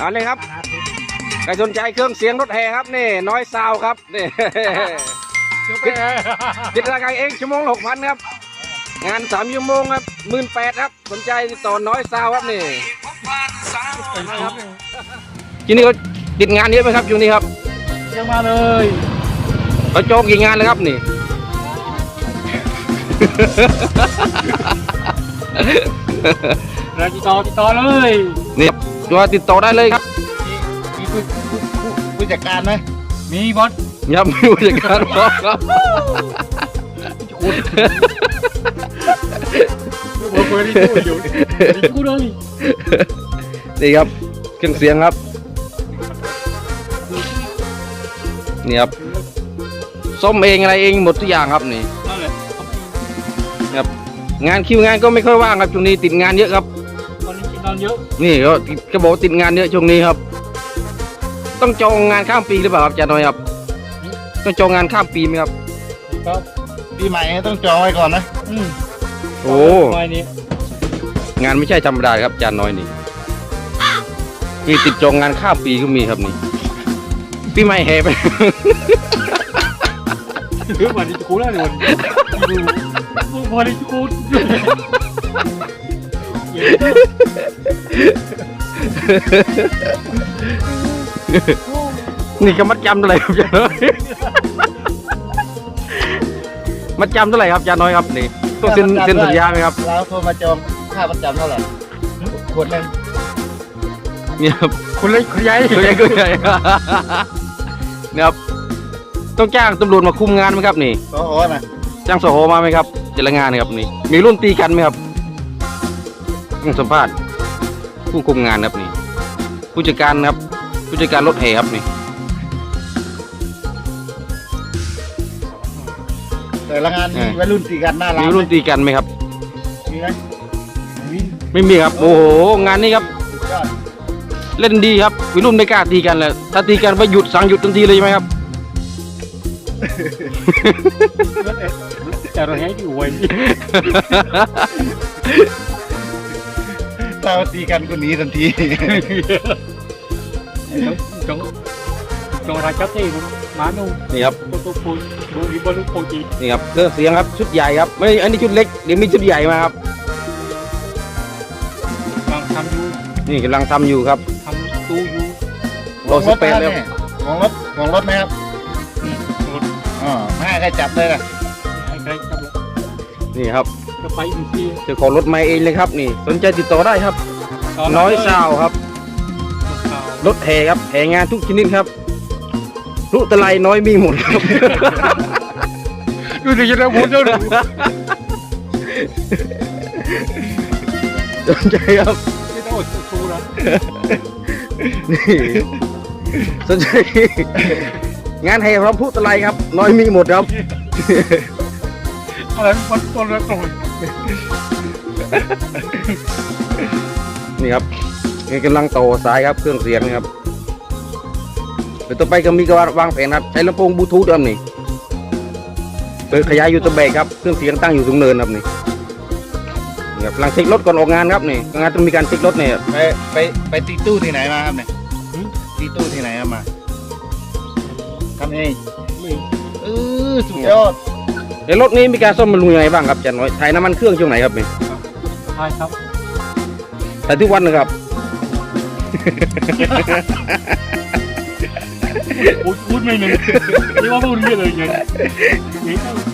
เอาเลยครับใครสนใจเครื่องเสียงรถแห่ครับนี่น้อยซาวครับนี่ติดติดราคาเองชั่วโมงหกพันครับ งานสามชั่วโมงครับหมื่นแปดครับ สนใจติดต่อน้อยซาวครับนี่ครับที่นี่เขาติดงานเยอะไหมครับช่วงนี้ครับเยังมาเลยเขาจองกี่งานแล้วครับนี่เราติดต่อติดต่อเลย นี่ครับตัวติดต่อได้เลยครับมีผู้ผู้ผู้ผู้จัดการไหมมีบอสยับไม่รู้จักการบอกครับเบอร์เบอร์ที่ตู้อยู่ที่ตู้เลยนี่ครับเครื่องเสียงครับนี่ครับส้มเองอะไรเองหมดทุกอย่างครับนี่นั่นแหละครับงานคิวงานก็ไม่ค่อยว่างครับช่วงนี้ติดงานเยอะครับ ตอนนี้กินนอนเยอะนี่ก็ติดก็บอกว่าติดงานเยอะช่วงนี้ครับ ต้องจองงานข้ามปีหรือเปล่าครับอาจารย์น้อยครับ ต้องจองงานข้ามปีไหมครับ ครับ ปีใหม่ต้องจองไว้ก่อนนะอืมโอ้ไม่นี้งานไม่ใช่ธรรมดาครับอาจารย์น้อยนี่มีติดจองงานข้ามปีก็มีครับนี่ปีใหม่แห่ไปเฮ้ยวันนี้จะกูแล้วเดี๋ยววันนี้วันนี้จะกู นี่ก็มัดจำเท่าไหร่ครับอาจารย์น้อย มัดจำเท่าไหร่ครับอาจารย์น้อยครับนี่ต้องเซ็นเซ็นสัญญาไหมครับเราโทรมาจองค่าประจำเท่าไหร่คนหนึงเนี่ยครับคนเล็กคนใหญ่ตัวใหญ่ตัวใหญ่เนี่ยครับต้องจ้างตำรวจมาคุมงานไหมครับนี่ ก็โอ้นะจ้างสโหมาไหมครับแต่ละงานนะครับนี่ มีรุ่นตีกันไหมครับ ต้องสัมภาษณ์ผู้คุมงานครับนี่ผู้จัดการครับผู้จัดการรถแห่ครับนี่แต่ละงานมีวัยรุ่นตีกันหน้าร้านมีรุ่นตีกันไหมครับ มีไหมมีไม่มีครับ โอ้โหงานนี้ครับ สุดยอดเล่นดีครับวัยรุ่นไม่กล้าตีกันเลยถ้าตีกันไปหยุดสั่งหยุดทันทีเลยใช่ไหมครับ แต่เราให้ที่อวย ถ้าตีกันก็หนีทันที จงจงราชับที่มาโน่นี่ครับตัวตัวปูดูอีบอลลูกโปจีนี่ครับเครื่องเสียงครับชุดใหญ่ครับไม่อันนี้ชุดเล็กเดี๋ยวมีชุดใหญ่มาครับกำลังทำอยู่นี่กำลังทำอยู่ครับทำตู้อยู่รอสเปนแล้วมองรถมองรถไหมครับรถอ๋อไม่ให้ใครจับเลยนะให้ใครจับเลยนี่ครับ จะไปอีกทีเจ้าของรถมาเองเลยครับนี่ สนใจติดต่อได้ครับ น้อยซาวครับ รถแห่ครับแห่งานทุกชนิดครับพลุตะไลน้อยมีหมดครับ ดูดิจะได้พูดเรื่องสนใจครับไม่ต้องอดชูนะนี่สนใจ งานแห่พร้อมพลุตะไลครับ น้อยมีหมดครับ อะไรมันต้นแล้วตรง นี่ครับนี่กำลังต่อสายครับเครื่องเสียงนะครับเดี๋ยวต่อไปก็มีการวางแผนครับ ใช้ลำโพงบลูทูธครับนี่เปิดขยายอยู่ตะเบกครับเครื่องเสียงตั้งอยู่ตรงเนินครับนี่นี่ครับกำลังเช็ครถก่อนออกงานครับนี่งานต้องมีการเช็ครถเนี่ยไปไปไปตีตู้ที่ไหนมาครับเนี่ยตีตู้ที่ไหนครับมาทำเองไม่เออสุดยอด ในรถนี้มีการซ่อมบำรุงยังไงบ้างครับอาจารย์น้อยถ่ายน้ำมันเครื่องช่วงไหนครับนี่ใช่ครับถ่ายทุกวันนะครับ พูดพูดไม่หนึ่งนี่ว่าพูดเรื่องอะไรอย่างนี้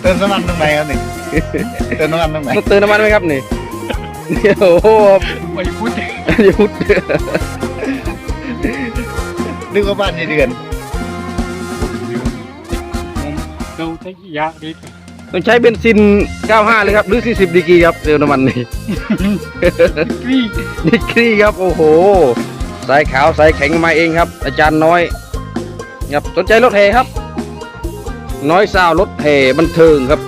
เติมน้ำมันตรงไหนครับนี่เติมน้ำมันตรงไหนต้องเติมน้ำมันไหมครับนี่เนี่ยโอ้โหไม่พูดอย่าพูดนึกว่าบ้านยายเดือนเราใช้ยาดี ต้องใช้เบนซิน 95 เลยครับ หรือ 40 ดีกรีครับเติมน้ำมันนี่กรีนิกกี้ครับ โอ้โห สายขาว สายแข็งมาเองครับ อาจารย์น้อยครับสนใจรถแห่ครับ น้อยสาวรถแห่บันเทิงครับ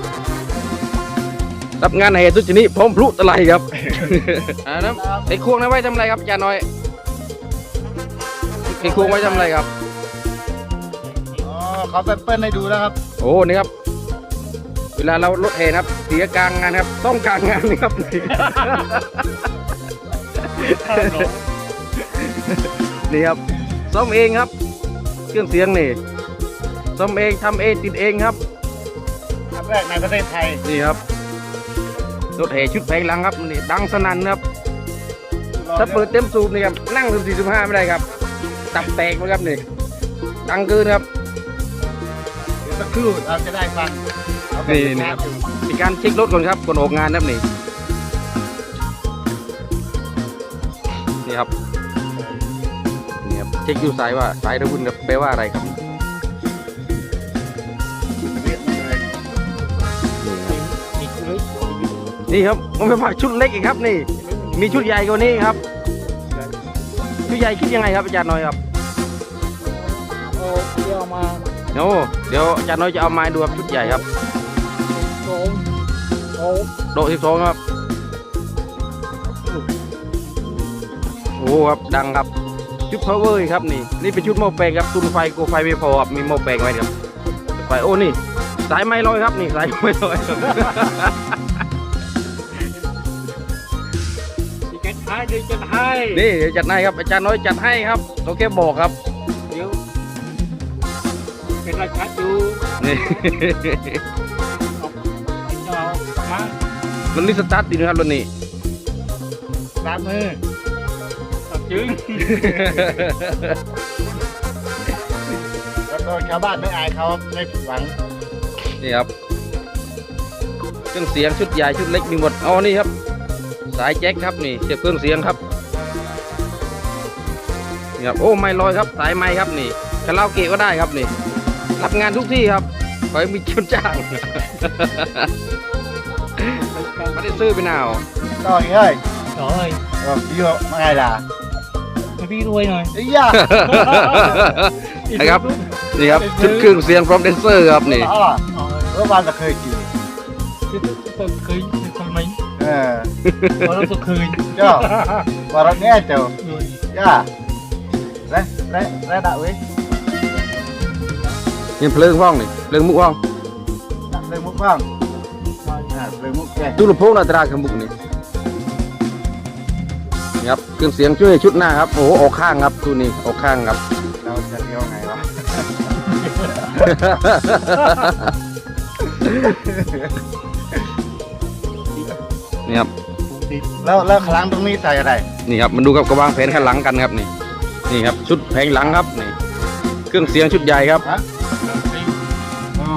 รับงานแห่ทุกชนิดพร้อมพลุตะไลครับอ่านะไอ้ควงนั้นไว้ทำอะไรครับอาจารย์น้อยไอ้ควงไว้ทำอะไรครับอ๋อเขาไปเปิ้ลให้ดูแล้วครับ โอ้นี่ครับ เวลาเรารถแห่นะครับ เสียกลางงานครับ ต้องกลางงานนี่ครับข้าวหรอนี่ครับซ่อมเองครับ เครื่องเสียงนี่ซ่อมเองทำเองติดเองครับครั้งแรกในประเทศไทยนี่ครับรถแห่ชุดแผงหลังครับนี่ดังสนั่นครับถ้าเปิดเต็มสูบนี่ครับนั่งถึง45ไม่ได้ครับ ตับแตกเลยครับนี่ดังเกินครับเดี๋ยวสักครู่เราจะได้ฟังเอาไป นี่นี่ครับมีการเช็ครถก่อนครับก่อนออกงานนะครับนี่นี่ครับนี่ครับเช็คอยู่สายว่าสายระวุ่นกับแปลว่าอะไรครับเรียกมาเลยมีคุยนี่ครับมันเป็นผักชุดเล็กอีกครับนี่ มีชุดใหญ่กว่านี้ครับชุดใหญ่คิดยังไงครับอาจารย์น้อยครับโอ้เดี๋ยวมาโอ้เดี๋ยวอาจารย์น้อยจะเอาไม้ดูครับชุดใหญ่ครับโซ่ โอ้โดสิบสองครับ โอ้ครับดังครับ ชุด power อีกครับนี่ นี่เป็นชุดหม้อแปลงครับตุนไฟโกไฟไม่พอครับมีหม้อแปลงไว้ครับไฟโอ้นี่ สายไม้ลอยครับนี่สายไม้ลอยครับดีกันให้ดีกันให้นี่เดี๋ยวจัดให้ครับอาจารย์น้อยจัดให้ครับโอเคบอกครับเดี๋ยวเป็นราชาดูนี่เอา มามันนี่สตาร์ทดีนะครับรถนี้สามมือตัดจึงแล้วก็ชาวบ้านไม่อายเขาไม่ผิดหวัง นี่ครับ เครื่องเสียงชุดใหญ่ชุดเล็กมีหมดเอานี่ครับ สายแจ็คครับนี่เสียบเครื่องเสียงครับนี่ครับโอ้ไม่ลอยครับสายไม้ครับนี่คาราโอเกะก็ได้ครับนี่ รับงานทุกที่ครับขอให้มีคนจ้าง ไม่ได้ซื้อไปหนาวต่อยเฮ้ย trời ơi ก็เยอะมาไงล่ะ mày biết đuôi rồi ไอ้ย่านะครับ นี่ครับ ชุดเครื่องเสียงพร้อมแดนเซอร์ครับนี่อ๋อเมื่อวานเราเคยกิน cái tức tôi cười con mình เออ có lúc tôi cười เจ้าว่าเราแง่เจ้า rồi ย่าและและและดาเว้ยนี่เพลิงห้องนี่เพลิงมุกห้องน่ะเล ยมุกบ้างอ่าเลยมุกแก่ตู้ลำโพงนาตราขมุกนี่นี่ครับเครื่องเสียงช่วยชุดหน้าครับโอ้โหออกข้างครับตู้นี้ออกข้างครับเราจะเที่ยวไงวะนี่ครับแล้วแล้วครั้งตรงนี้ใส่อะไรนี่ครับมันดูกับกระวางแผนข้างหลังกันครับนี่ นี่ครับ ชุดแผงหลังครับนี่ เครื่องเสียงชุดใหญ่ครับอ๋อ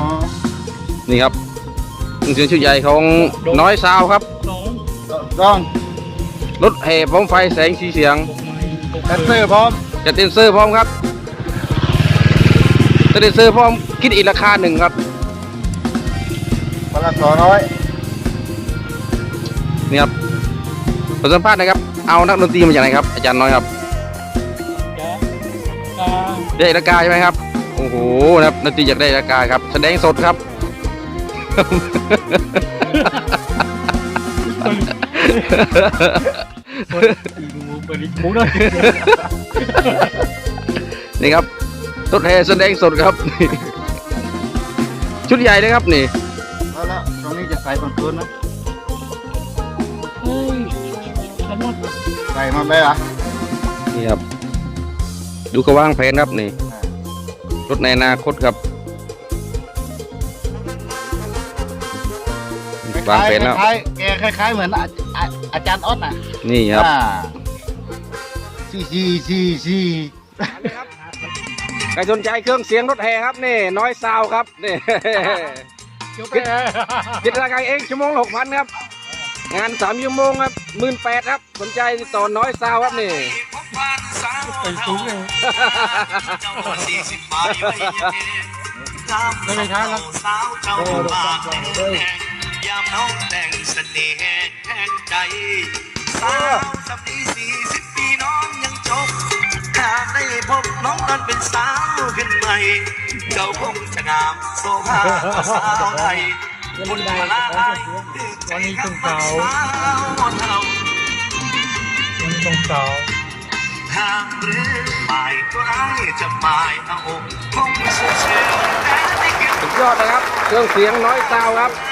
นี่ครับ เครื่องเสียงชุดใหญ่ของน้อยซาวครับ nó ต้องรถแห่พร้อมไฟแสงสีเสียง một mày một แดนเซอร์พร้อมจัดเต็นเซอร์พร้อมครับจัดเต็นเซอร์พร้อมคิดอีกราคาหนึ่งครับวันละสองร้อยนี่ครับผลสัมภาษณ์นะครับ เอานักดนตรีมาจากไหนครับ อาจารย์น้อยครับ cá cá ได้ราคาใช่ไหมครับ โอ้โหนะครับดนตรีอยากได้ราคาครับ แสดงสดครับ mình đi muốn đó นี่ครับรถแห่แสดงสดครับ ชุดใหญ่เลยครับนี่แล้วแล้วตรงนี้จะใส่คอนโทรลนะ ôi sao nó ใส่มาได้เหรอนี่ครับ ดูกระวางแผนครับนี่รถในอนาคตครับ วางแผนแล้ว คล้ายๆแกคล้าย ๆ เหมือนอาอาอาจารย์ออสน่ะนี่ครับ อ่าซีซีซีซีใครสนใจเครื่องเสียงรถแห่ครับนี่น้อยซาวครับนี่ chụp Cái- cái คิดราคาเองชั่วโมงหกพันครับ งานสามชั่วโมงครับหมื่นแปดครับ สนใจติดต่อน้อยซาวครับนี่ tay xuống này đây này thái lắm โอ้ดอกจันทร์เล ยยามน้องแต่งเสน่ห์แทงใจสาวสำนีสี่สิบปีน้องยังจบหากได้พบน้องตอนเป็นสาวขึ้นใหม่เจ้าคงจะงามโซภาพกว่าสาวใดบุญมาลาลายใจคำว่าสาวเท่า mình còn sợ ทางหรือหมายก็ร้ายจะหมายเอาคงเชื่อเชื่อแต่ไม่เกี่ยวสุดยอดนะครับ เครื่องเสียงน้อยซาวครับน้ำตาอย่า